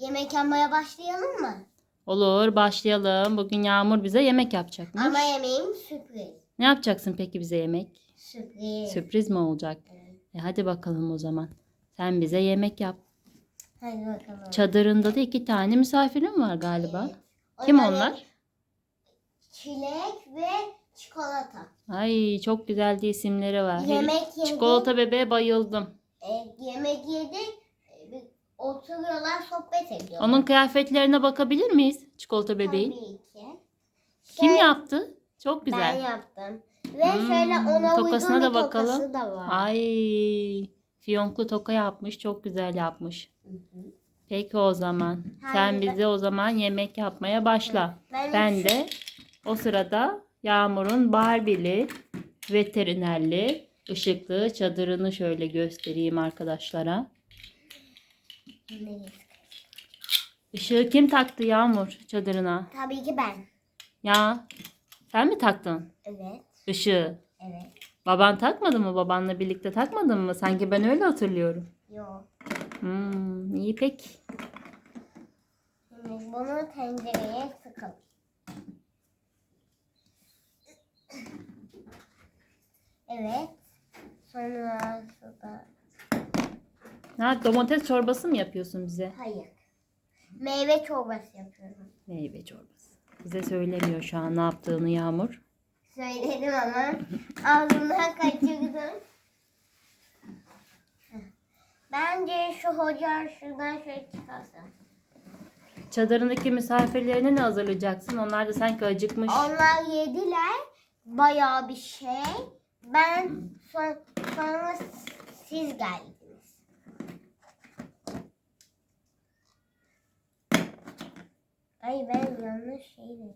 Yemek yapmaya başlayalım mı? Olur başlayalım. Bugün Yağmur bize yemek yapacakmış. Ama yemeğim sürpriz. Ne yapacaksın peki bize yemek? Sürpriz. Sürpriz mi olacak? Evet. E hadi bakalım o zaman. Sen bize yemek yap. Hadi bakalım. Çadırında da iki tane misafirim var galiba. Evet. Kim Onların onlar? Çilek ve çikolata. Ay çok güzel de isimleri var. Yemek yedik. Çikolata bebeğe bayıldım. E, yemek yedik. Oturuyorlar sohbet ediyorlar. Onun kıyafetlerine bakabilir miyiz? Çikolata bebeğin. Tabii ki. Kim Şöyle- yaptı? Çok Ben güzel. yaptım. Ve Hmm, şöyle ona tokasına uygun da bir bakalım. tokası da var. Ay fiyonklu toka yapmış. Çok güzel yapmış. Hı hı. Peki o zaman. Sen Hayır, ben- bize o zaman yemek yapmaya başla. Ben, Ben de o sırada Yağmur'un Barbie'li, veterinerli, ışıklı çadırını şöyle göstereyim arkadaşlara. Işığı kim taktı Yağmur çadırına? Tabii ki ben. Ya sen mi taktın Evet. ışığı? Evet. Baban takmadı mı? Babanla birlikte takmadın mı? Sanki ben öyle hatırlıyorum. Yok. Hmm, iyi. Şimdi bunu tencereye sıkalım. Evet. Sonra Ha, domates çorbası mı yapıyorsun bize? hayır. Meyve çorbası yapıyorum. Meyve çorbası. Bize söylemiyor şu an ne yaptığını Yağmur. Söyledim ama ağzımdan kaçırdım. Bence şu hoca şuradan şöyle çıkarsa. Çadırındaki misafirlerine ne hazırlayacaksın? Onlar da sanki acıkmış. Onlar yediler bayağı bir şey. Ben son, sonra siz geldiniz. Ay ben yanlış şey dedim.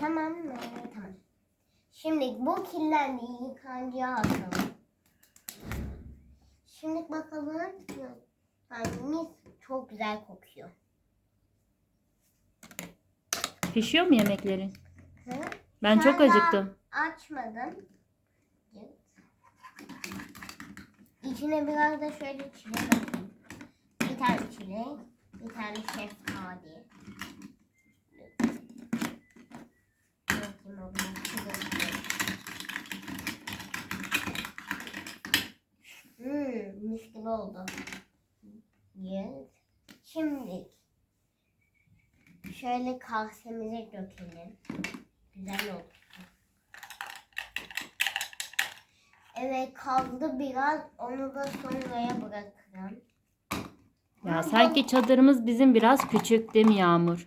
Tamam mı? Tamam. Şimdi bu kirlendi. Yıkancıya atalım. Şimdi bakalım. Ay, mis çok güzel kokuyor. Pişiyor mu yemeklerin? Hı? Ben çok acıktım. Açmadım. İçine biraz da şöyle çilek atayım. Bir tane şeftali. Hmm, mis gibi oldu. Yes. Şimdi şöyle kasemize dökelim. Güzel oldu. Evet kaldı biraz. Onu da sonraya bırakırım. Ya sanki çadırımız bizim biraz küçük değil mi Yağmur?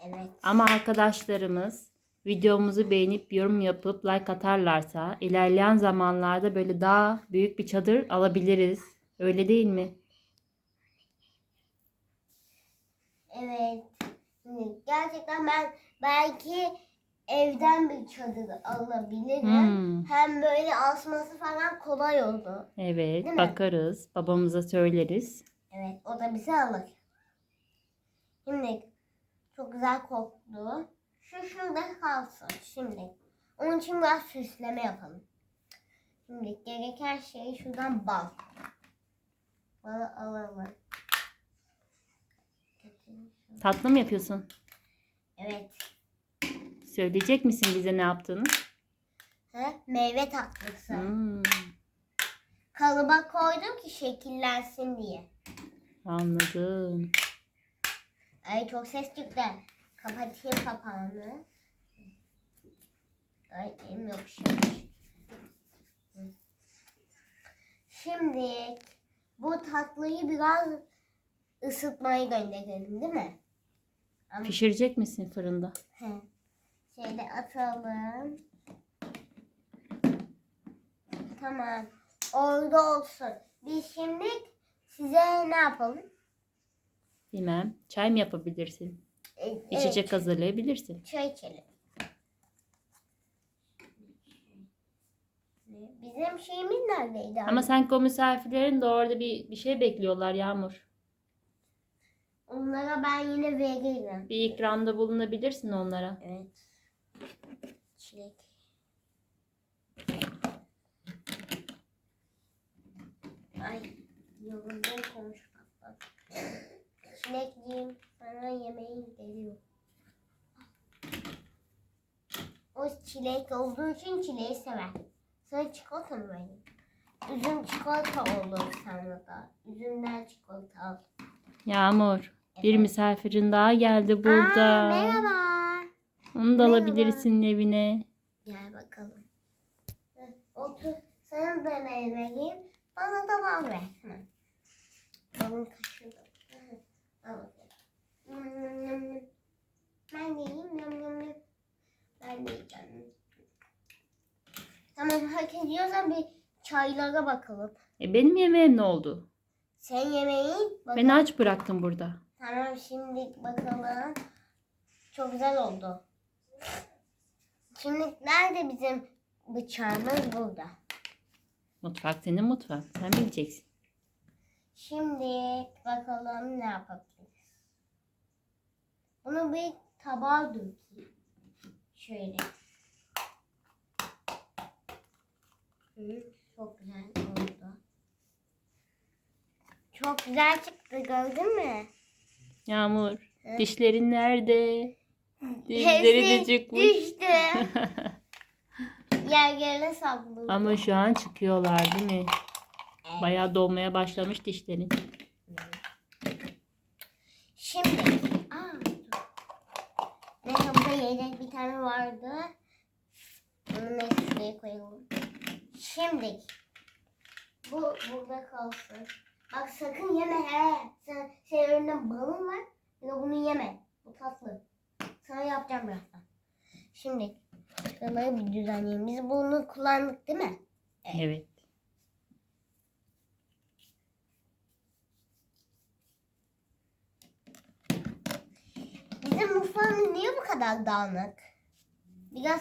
Evet. Ama arkadaşlarımız videomuzu beğenip yorum yapıp like atarlarsa ilerleyen zamanlarda böyle daha büyük bir çadır alabiliriz. Öyle değil mi? Evet. Gerçekten ben belki evden bir çadır alabilirim. Hmm. Hem böyle asması falan kolay oldu. Evet, Değil mi? bakarız. Babamıza söyleriz. Evet o da bize alır. Şimdi çok güzel koktu. Şu şurada kalsın şimdi. Onun için biraz süsleme yapalım. Şimdi gereken şey şuradan bal. Balı alalım. Tatlı mı yapıyorsun? Evet. Söyleyecek misin bize ne yaptığını? Ha? Meyve tatlısı. Hmm, Kalıba koydum ki şekillensin diye. Anladım. Ay çok ses çıktı. Kapatayım kapağını. Ay elim yapışmış. Şimdi bu tatlıyı biraz ısıtmaya gönderelim değil mi? Ama Pişirecek misin fırında? he, şöyle atalım. Tamam. Orada olsun. Biz şimdi size ne yapalım? Bilmem. Çay mı yapabilirsin? E, İçecek evet, hazırlayabilirsin. çay içelim. Bizim şeyimiz neredeydi? Ama sanki o misafirlerin de orada bir, bir şey bekliyorlar Yağmur. Onlara ben yine veririm. Bir ikramda bulunabilirsin onlara. Evet. Çilek. Ay yoruldum konuşmaktan. Çilek yiyeyim. Sana yemeğin geliyor. O çilek olduğu için çileği sever. Sana çikolata mı vereyim? Üzüm çikolata olur sana da. Üzümden çikolata al. Yağmur. Bir misafirin daha geldi burada. Aa, merhaba. Onu da Merhaba. alabilirsin evine. Gel bakalım. Heh, Otur. Sana da ne vereyim? Bana da bal ver. Hemen. Balın kaşığı da. Hı hı. Al bakalım. Ben yiyeyim. Yum, yum, yum. Yiyeceğim. Tamam hak ediyorsan bir çaylara bakalım. E benim yemeğim ne oldu? Sen yemeğin bakalım. Beni aç bıraktın burada. Tamam şimdi bakalım. Çok güzel oldu. Şimdi nerede bizim bıçağımız burada. Mutfak senin mutfak. Sen bileceksin. Şimdi bakalım ne yapabiliriz. Bunu bir tabağa dökeyim. Şöyle. Hı, çok güzel oldu. Çok güzel çıktı gördün mü? Yağmur. Hı. Dişlerin nerede? Dişleri de Hepsi çıkmış. düştü. Yer yerine sapladı. Ama şu an çıkıyorlar değil mi? Evet. Bayağı dolmaya başlamış dişlerin. Şimdi. Aa, dur. Neyse burada yedek bir tane vardı. Neyse şuraya koyalım. Şimdi. Bu burada kalsın. Bak sakın yeme he. Sen, senin önünde balın var. De bunu yeme. Bu tatlı. Sana yapacağım birazdan. Şimdi. Şuraları bir düzenleyelim. Biz bunu kullandık değil mi? Evet. Bizim mutfağımız niye bu kadar dağınık? Biraz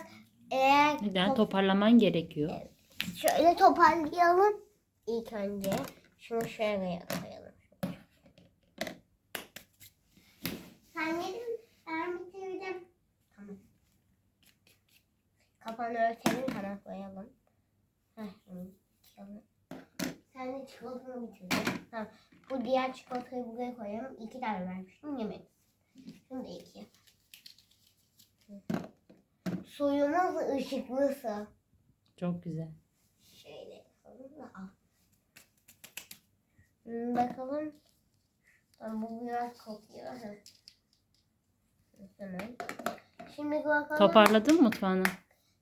eğer Neden? top- Toparlaman gerekiyor. şöyle toparlayalım ilk önce. Şunu şuraya koyalım. Sen mi? Ben bitirdim. Tamam. Kapağını örtelim hemen koyalım. Heh, şimdi. Sen de çikolatanı bitirdin. Tamam. Bu diğer çikolatayı buraya koyalım. İki tane vermiştim. Şunu da iki. Suyumuz ışıklı su. Çok güzel. Şöyle yapalım da al. Hmm, bakalım. Tamam, bu biraz kokuyor. Hemen. Şimdi bakalım. Toparladın mı mutfağını?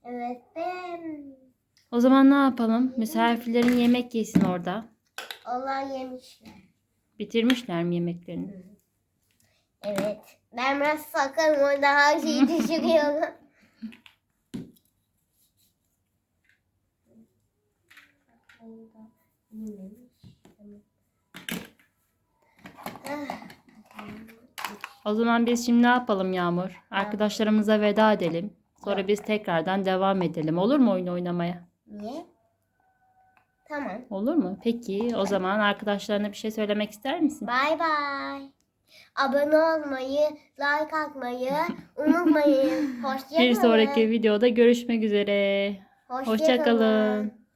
Evet ben. O zaman ne yapalım? Misafirlerin yemek yesin orada. Allah yemişler. Bitirmişler mi yemeklerini? Evet. Ben biraz sakarım orada her şeyi düşürüyorum. O zaman biz şimdi ne yapalım Yağmur? Arkadaşlarımıza veda edelim. Sonra biz tekrardan devam edelim. Olur mu oyun oynamaya? Niye? Tamam. Olur mu? Peki o zaman arkadaşlarına bir şey söylemek ister misin? Bay bay. Abone olmayı, like atmayı unutmayın. Hoşçakalın. Bir sonraki videoda görüşmek üzere. Hoşça Hoşça kalın.